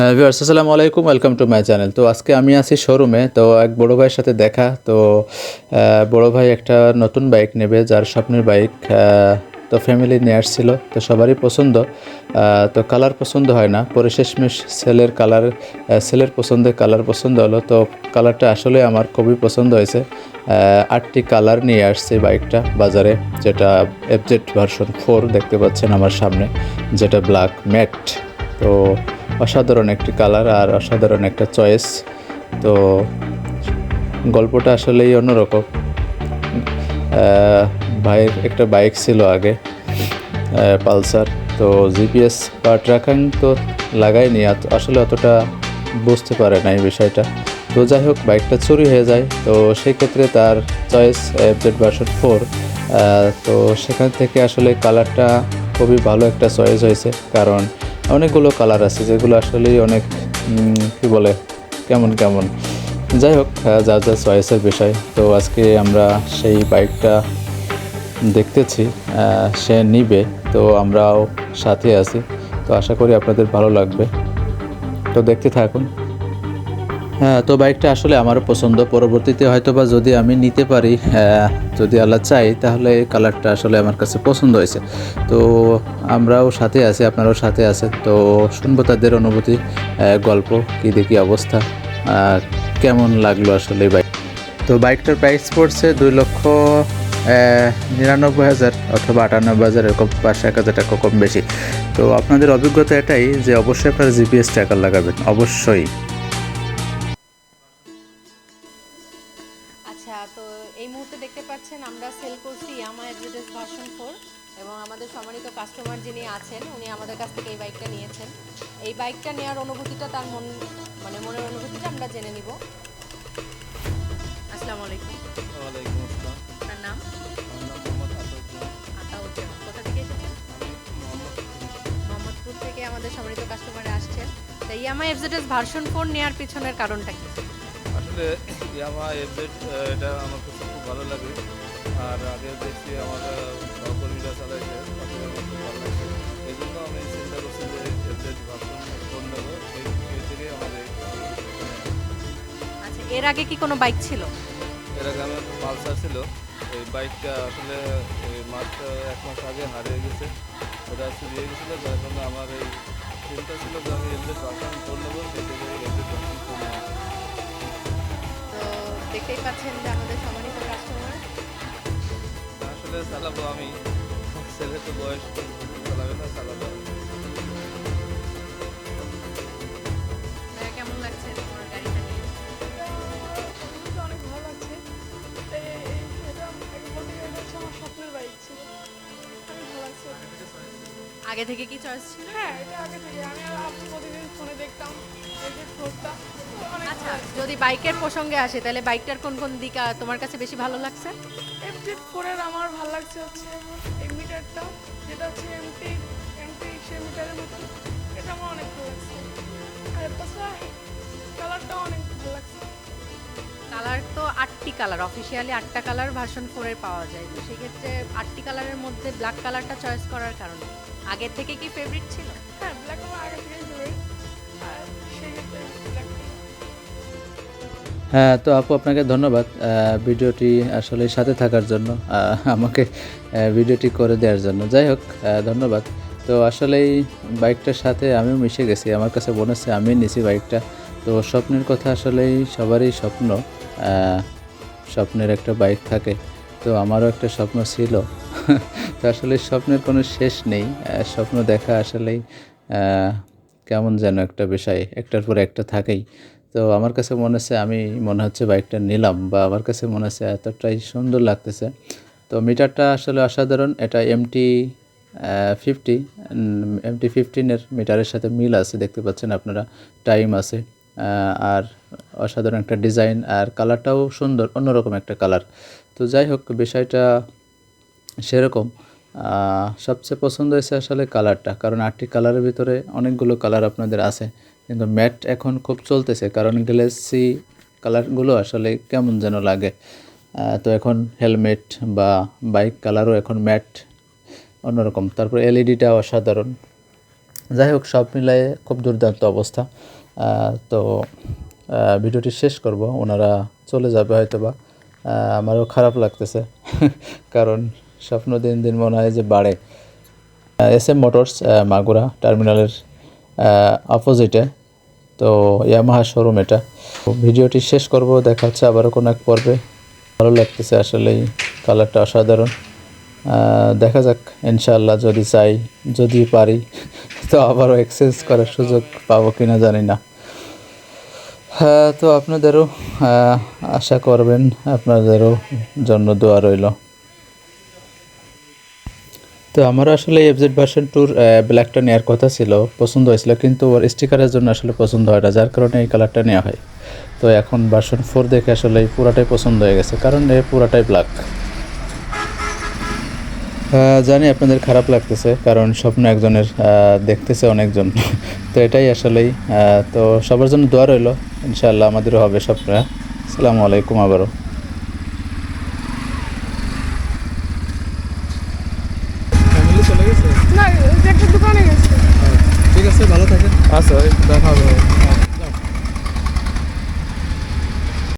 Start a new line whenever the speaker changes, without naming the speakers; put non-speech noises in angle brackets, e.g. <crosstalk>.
হ্যাঁ ভিউয়ার্স আসসালামু আলাইকুম ওয়েলকাম টু মাই চ্যানেল তো আজকে আমি আছি শোরুমে তো এক বড় ভাইয়ের সাথে দেখা। তো বড় ভাই একটা নতুন বাইক নেবে, যার স্বপ্নের বাইক তো ফ্যামিলি নিয়ে আসছিল, তো সবারই পছন্দ। তো কালার পছন্দ হয় না, পরে শেষমেশ সেলের কালার সেলের পছন্দের কালার পছন্দ হলো। তো কালারটা আসলে আমার খুবই পছন্দ হয়েছে। আটটি কালার নিয়ে আসছে বাইকটা বাজারে, যেটা এফজেড ভার্সন ফোর দেখতে পাচ্ছেন আমার সামনে, যেটা ব্ল্যাক ম্যাট তো অসাধারণ একটি কালার আর অসাধারণ একটা চয়েস তো গল্পটা আসলেই অন্যরকম। ভাইয়ের একটা বাইক ছিল আগে পালসার। তো জিপিএস বা ট্র্যাকিং তো লাগায়নি আসলে অতটা বুঝতে পারে না এই বিষয়টা। তো যাই হোক বাইকটা চুরি হয়ে যায়। তো সেই ক্ষেত্রে তার চয়েস এফজেড ভার্সন ফোর তো সেখান থেকে আসলে কালারটা খুবই ভালো একটা চয়েস হয়েছে। কারণ অনেকগুলো কালার আছে, যেগুলো আসলেই অনেক কি বলে, কেমন কেমন। যাই হোক যা যা চয়েসের বিষয়, তো আজকে আমরা সেই বাইকটা দেখতেছি সে নিবে, তো আমরাও সাথে আছি, তো আশা করি আপনাদের ভালো লাগবে। তো দেখতে থাকুন। তো বাইকটা আসলে আমারও পছন্দ। পরবর্তীতে হয়তো বা যদি আমি নিতে পারি যদি আল্লাহ চাই, তাহলে কালারটা আসলে আমার কাছে পছন্দ হয়েছে। তো আমরাও সাথে আছি, আপনারাও সাথে আছেন। তো শুনব তাদের অনুভূতি গল্প, কী দেখি অবস্থা কেমন লাগল আসলে বাইক? তো বাইকটার প্রাইস পড়ছে দুই লক্ষ নিরানব্বই হাজার অথবা আটানব্বই হাজার, এরকম পাঁচশো এক হাজার টাকা কম বেশি। তো আপনাদের অভিজ্ঞতা এটাই যে অবশ্যই আপনারা জিপিএস ট্র্যাকার লাগাবেন, অবশ্যই।
পাচ্ছেন আমরা সেল করছি ইয়ামা এফজেডএস ভার্সন ফোর এবং আমাদের সম্মানিত কাস্টমার যিনি আছেন উনি আমাদের কাছ থেকে এই বাইকটা নিয়েছেন। এই বাইকটা নেওয়ার অনুভূতিটা তার মন মানে মনের অনুভূতিটা আমরা জেনে নিব। আসসালামু আলাইকুম।
ওয়ালাইকুম আসসালাম।
আপনার নাম? কোথা এসেছেন? মোহাম্মদপুর। থেকে আমাদের সম্মানিত কাস্টমারে আসছেন। তো ইয়ামা এফজেডএস ভার্সন ফোর নেওয়ার পিছনের কারণটা কি?
আসলে ইয়ামা এফজেড এটা আমার খুব ভালো লাগে। আর আগে দেখছি আমার আহ, সহকর্মীরা চালাইছে আমার খুব ভালো লাগছে এই জন্য আমি চিন্তা করছি যে এফজেড ভার্সন ফোন নেব সেই সেই থেকে আমার
আচ্ছা এর আগে কি কোনো বাইক ছিল?
এর আগে আমার পালসার ছিল। এই বাইকটা আসলে এই মাস এক মাস আগে হারিয়ে গেছে। ওটা চুরিয়ে গেছিল যার জন্য আমার এই চিন্তা ছিল যে আমি এফজেড ভার্সন ফোন নেব সেই থেকে এফজেড ভার্সন ফোন
দেখতেই পাচ্ছেন যে
আসলে চালাবো আমি। ছেলে তো বয়স চালাবে না চালাবো।
কেমন লাগছে তোমার গাড়িটা নিয়ে?
অনেক ভালো লাগছে এই- এই- এটা আগে বলতে গেলে এটা হচ্ছে আমার স্বপ্নের বাইক ছিল? অনেক ভালো লাগছে
আগে থেকে কি চয়েস ছিল?
হ্যাঁ এটা আগে থেকে। আমি আর আপনি প্রতিদিন ফোনে দেখতাম
আচ্ছা যদি বাইকের প্রসঙ্গে আসে তাহলে বাইকটার কোন কোন দিক তোমার কাছে বেশি ভালো লাগছে?
এফজেড ফোরের আমার ভালো লাগছে হচ্ছে এই মিটারটা যেটা হচ্ছে এমটি এমটি সে মিটারের মতন এটা আমার অনেক ভালো লাগছে। আর তাছাড়া কালারটাও অনেক ভালো লাগছে।
কালার তো আটটি কালার অফিসিয়ালি আটটা কালার ভার্সন ফোরের পাওয়া যায়। তো সেক্ষেত্রে আটটি কালারের মধ্যে ব্ল্যাক কালারটা চয়েস করার কারণে। আগের থেকে কি ফেভারিট ছিল?
হ্যাঁ
হ্যাঁ তো আপু, আপনাকে ধন্যবাদ ভিডিওটি আসলে সাথে থাকার জন্য আমাকে ভিডিওটি করে দেওয়ার জন্য। যাই হোক ধন্যবাদ। তো আসলেই বাইকটার সাথে আমিও মিশে গেছি, আমার কাছে মনে হচ্ছে আমি নিছি বাইকটা। তো স্বপ্নের কথা আসলেই সবারই স্বপ্ন স্বপ্নের একটা বাইক থাকে। তো আমারও একটা স্বপ্ন ছিল। <laughs> তো আসলে স্বপ্নের কোনো শেষ নেই স্বপ্ন দেখা আসলেই কেমন যেন একটা বিষয়, একটার পর একটা থাকেই। তো আমার কাছে মনে হচ্ছে আমি মনে হচ্ছে বাইকটা নিলাম বা আমার কাছে মনে হচ্ছে এতটাই সুন্দর লাগতেছে। তো মিটারটা আসলে অসাধারণ, এটা এমটি ফিফটি এমটি ফিফটিনের মিটারের সাথে মিল আছে, দেখতে পাচ্ছেন আপনারা টাইম আছে। আর অসাধারণ একটা ডিজাইন আর কালারটাও সুন্দর, অন্যরকম একটা কালার তো যাই হোক, বিষয়টা সেরকম। সবচেয়ে পছন্দ হয়েছে আসলে কালারটা, কারণ আটটি কালারের ভিতরে অনেকগুলো কালার আপনাদের আছে। কিন্তু ম্যাট এখন খুব চলতেছে, কারণ গ্লেসি কালারগুলো আসলে কেমন যেন লাগে। তো এখন হেলমেট বা বাইক কালারও এখন ম্যাট অন্যরকম, তারপর এলইডিটা অসাধারণ। যাই হোক, সব মিলাই খুব দুর্দান্ত অবস্থা। তো ভিডিওটি শেষ করব, ওনারা চলে যাবে হয়তো বা আমারও খারাপ লাগতেছে, <laughs> কারণ স্বপ্ন দিন দিন মনে হয় যে বাড়ে। এস এম মোটরস মাগুরা টার্মিনালের অপোজিটে তো ইয়ামাহা শোরুম এটা। ভিডিওটি শেষ করব, দেখা হচ্ছে আবারও কোনো এক পর্বে। ভালো লাগতেছে আসলে কালারটা অসাধারণ। দেখা যাক, ইনশাআল্লাহ যদি চাই, যদি পারি, তো আবারও এক্সচেঞ্জ করার সুযোগ পাবো কিনা জানি না। হ্যাঁ তো আপনাদেরও আশা করবেন, আপনাদেরও জন্য দোয়া রইল। তো আমার আসলে এফজেড ভার্সন টুর ব্ল্যাকটা নেওয়ার কথা ছিল, পছন্দ হয়েছিল, কিন্তু ওর স্টিকারের জন্য আসলে পছন্দ হয় না, যার কারণে এই কালারটা নেওয়া হয়। তো এখন ভার্সন ফোর দেখে আসলে পুরাটাই পছন্দ হয়ে গেছে, কারণ এ পুরাটাই ব্ল্যাক জানি আপনাদের খারাপ লাগতেছে, কারণ স্বপ্ন একজনের দেখতেছে অনেকজন। <laughs> তো এটাই আসলেই তো সবার জন্য দোয়া রইল, ইনশাআল্লাহ আমাদেরও হবে স্বপ্নরা আসসালামু আলাইকুম আবারও
ফ্যামিলি চলে আছে ভালো থাকেন।
আচ্ছা দেখা হবে।